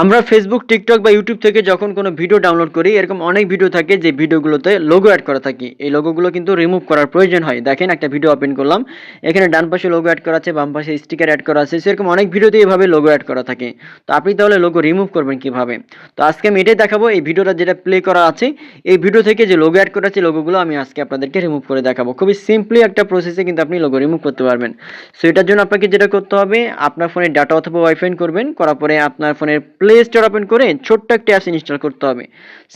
আমরা Facebook TikTok বা YouTube থেকে যখন কোনো ভিডিও ডাউনলোড করি, এরকম অনেক ভিডিও থাকে যে ভিডিওগুলোতে লোগো অ্যাড করা থাকে। এই লোগোগুলো কিন্তু রিমুভ করার প্রয়োজন হয়। দেখেন একটা ভিডিও ওপেন করলাম। এখানে ডান পাশে লোগো অ্যাড করা আছে, বাম পাশে স্টিকার অ্যাড করা আছে। সেরকম অনেক ভিডিওতে এভাবে লোগো অ্যাড করা থাকে। তো আপনি তাহলে লোগো রিমুভ করবেন কীভাবে? তো আজকে আমি এটাই দেখাবো। এই ভিডিওটা যেটা প্লে করা আছে, এই ভিডিও থেকে যে লোগো অ্যাড করা আছে লোগোগুলো আমি আজকে আপনাদেরকে রিমুভ করে দেখাবো। খুবই সিম্পলি একটা প্রসেসে কিন্তু আপনি লোগো রিমুভ করতে পারবেন। সো এটার জন্য আপনাকে যেটা করতে হবে, আপনার ফোনে ডাটা অথবা ওয়াইফাই করবেন। করার পরে আপনার ফোনের প্লে স্টোর ওপেন করে ছোট্ট একটা অ্যাপস ইনস্টল করতে হবে।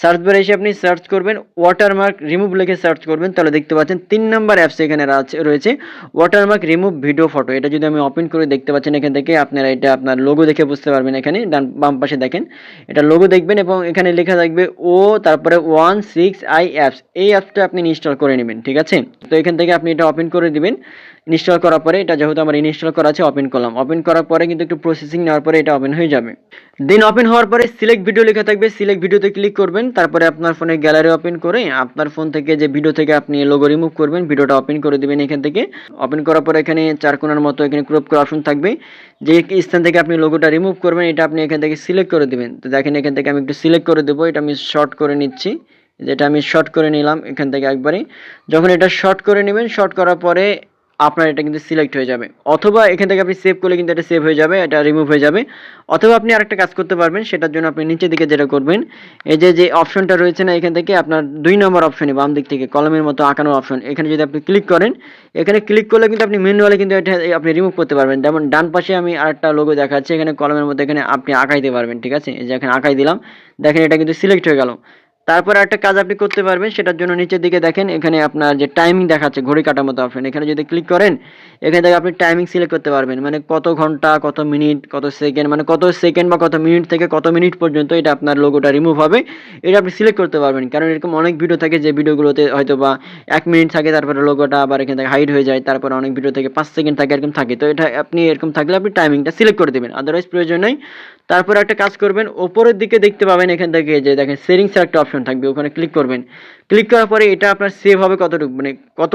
সার্চ বারে এসে আপনি সার্চ করবেন ওয়াটারমার্ক রিমুভ লিখে সার্চ করবেন। তাহলে দেখতে পাচ্ছেন তিন নাম্বার অ্যাপস এখানে রয়েছে ওয়াটারমার্ক রিমুভ ভিডিও ফটো এটা যদি আমি ওপেন করে দেখতে পাচ্ছেন এখান থেকে, আপনারা এটা আপনার লোগো দেখে বুঝতে পারবেন এখানে, ডান বাম পাশে দেখেন। এটা লোগো দেখবেন এবং এখানে লেখা থাকবে ও তারপরে ওয়ান সিক্স আই অ্যাপস এই অ্যাপসটা আপনি ইনস্টল করে নেবেন, ঠিক আছে? তো এখান থেকে আপনি এটা ওপেন করে দিবেন। ইনস্টল করার পরে এটা যেহেতু আমার ইনস্টল করা আছে ওপেন করলাম। ওপেন করার পরে কিন্তু একটু প্রসেসিং নেওয়ার পরে এটা ওপেন হয়ে যাবে। দেন ওপেন হওয়ার পরে সিলেক্ট ভিডিও লেখা থাকবে। সিলেক্ট ভিডিওতে ক্লিক করবেন। তারপরে আপনার ফোনে গ্যালারি ওপেন করে আপনার ফোন থেকে যে ভিডিও থেকে আপনি লোগো রিমুভ করবেন ভিডিওটা ওপেন করে দিবেন এখান থেকে। ওপেন করার পরে এখানে চার কোণার মতো এখানে ক্রপ করার অপশন থাকবে। যে স্থান থেকে আপনি লোগোটা রিমুভ করবেন, এটা আপনি এখান থেকে সিলেক্ট করে দিবেন। তো দেখেন এখান থেকে আমি একটু সিলেক্ট করে দেবো, এটা আমি শর্ট করে নিচ্ছি। যেটা আমি শর্ট করে নিলাম এখান থেকে একবারে। যখন এটা শর্ট করে নেবেন শর্ট করার পরে আপনার এটা কিন্তু সিলেক্ট হয়ে যাবে। অথবা এখান থেকে আপনি সেভ করলে কিন্তু এটা সেভ হয়ে যাবে, এটা রিমুভ হয়ে যাবে। অথবা আপনি আরেকটা কাজ করতে পারবেন, সেটার জন্য আপনি নিচের দিকে যেটা করবেন, এই যে যে অপশনটা রয়েছে না এখান থেকে আপনার দুই নম্বর অপশনে বাম দিক থেকে, কলমের মতো আঁকানোর অপশন এখানে যদি আপনি ক্লিক করেন, এখানে ক্লিক করলে কিন্তু আপনি ম্যানুয়ালি কিন্তু এটা আপনি রিমুভ করতে পারবেন। যেমন ডান পাশে আমি আরেকটা লোগো দেখাচ্ছি, এখানে কলমের মধ্যে এখানে আপনি আঁকাইতে পারবেন, ঠিক আছে? এই যে, এখানে আঁকাই দিলাম। দেখেন এটা কিন্তু সিলেক্ট হয়ে গেল। তারপর একটা কাজ আপনি করতে পারবেন, সেটার জন্য নিচের দিকে দেখেন, এখানে আপনার যে টাইমিং দেখাচ্ছে, ঘড়ি কাটার মতো অপশন এখানে যদি ক্লিক করেন, এখান থেকে আপনি টাইমিং সিলেক্ট করতে পারবেন। মানে কত ঘণ্টা, কত মিনিট কত সেকেন্ড মানে কত সেকেন্ড বা কত মিনিট থেকে কত মিনিট পর্যন্ত এটা আপনার লোগোটা রিমুভ হবে। এটা আপনি সিলেক্ট করতে পারবেন। কারণ এরকম অনেক ভিডিও থাকে যে ভিডিওগুলোতে হয়তো বা এক মিনিট থাকে, তারপরে লোগোটা আবার এখানে থেকে হাইড হয়ে যায়, তারপরে অনেক ভিডিও থেকে পাঁচ সেকেন্ড থাকে, এরকম থাকে। তো এটা আপনি এরকম থাকলে আপনি টাইমিংটা সিলেক্ট করে দেবেন আদারওয়াইজ প্রয়োজন নেই। তারপর একটা কাজ করবেন, ওপরের দিকে দেখতে পাবেন এখান থেকে যে দেখেন সেটিংসের একটা অপশন থাকবে, ওখানে ক্লিক করবেন। ক্লিক করার পরে এটা আপনার সেভ হবে কতটুকু? মানে কত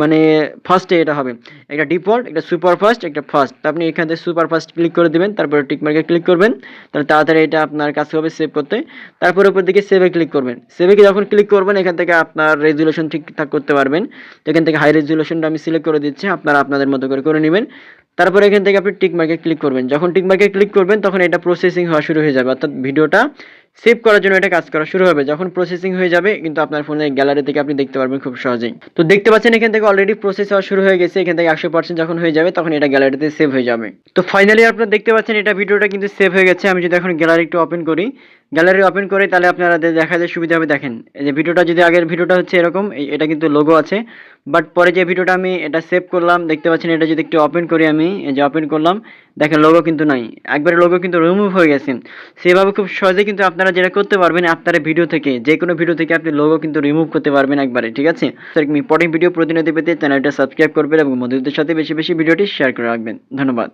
মানে ফার্স্টে এটা হবে। একটা ডিফল্ট একটা সুপার ফাস্ট একটা ফার্স্ট আপনি এখান থেকে সুপার ফাস্ট ক্লিক করে দেবেন, তারপরে টিকমার্কে ক্লিক করবেন। তাহলে তাড়াতাড়ি এটা আপনার কাছে হবে সেভ করতে। তারপর উপর দিকে সেভে ক্লিক করবেন। সেভে যখন ক্লিক করবেন, এখান থেকে আপনার রেজুলেশন ঠিকঠাক করতে পারবেন। তো এখান থেকে হাই রেজুলেশনটা আমি সিলেক্ট করে দিচ্ছি, আপনারা আপনাদের মতো করে করে নেবেন। তারপরে এখান থেকে আপনি টিক মার্কে ক্লিক করবেন। যখন টিক মার্কে ক্লিক করবেন, তখন এটা প্রসেসিং হওয়া শুরু হয়ে যাবে। অর্থাৎ ভিডিওটা সেভ করার জন্য এটা কাজ করা শুরু হবে। যখন প্রসেসিং হয়ে যাবে, কিন্তু আপনার ফোনের গ্যালারি থেকে আপনি দেখতে পারবেন খুব সহজেই। তো দেখতে পাচ্ছেন এখান থেকে অলরেডি প্রসেস হওয়া শুরু হয়ে গেছে। এখান থেকে একশো পার্সেন্ট যখন হয়ে যাবে, তখন এটা গ্যালারিতে সেভ হয়ে যাবে। তো ফাইনালি আপনারা দেখতে পাচ্ছেন এটা ভিডিওটা কিন্তু সেভ হয়ে গেছে। আমি যদি এখন গ্যালারি একটু ওপেন করি গ্যালারি ওপেন করে তাহলে আপনারা দেখা যায় সুবিধা হবে। দেখেন, এই যে ভিডিওটা যদি আগের ভিডিওটা হচ্ছে এরকম এটা কিন্তু লোগো আছে। বাট পরে যে ভিডিওটা আমি এটা সেভ করলাম, দেখতে পাচ্ছেন এটা যদি একটু ওপেন করি আমি যে ওপেন করলাম, দেখেন লোগো কিন্তু নাই। একবারে লোগো কিন্তু রিমুভ হয়ে গেছে। সেভাবে খুব সহজে কিন্তু আপনারা যেটা করতে পারবেন, আপনার ভিডিও থেকে যে কোনো ভিডিও থেকে আপনি লোগো কিন্তু রিমুভ করতে পারবেন একবারে, ঠিক আছে? এরকম ইম্পর্টেন্ট ভিডিও প্রতিনিধি পেতে চ্যানেলটা সাবস্ক্রাইব করবেন এবং বন্ধুদের সাথে বেশি বেশি ভিডিওটি শেয়ার করে রাখবেন। ধন্যবাদ।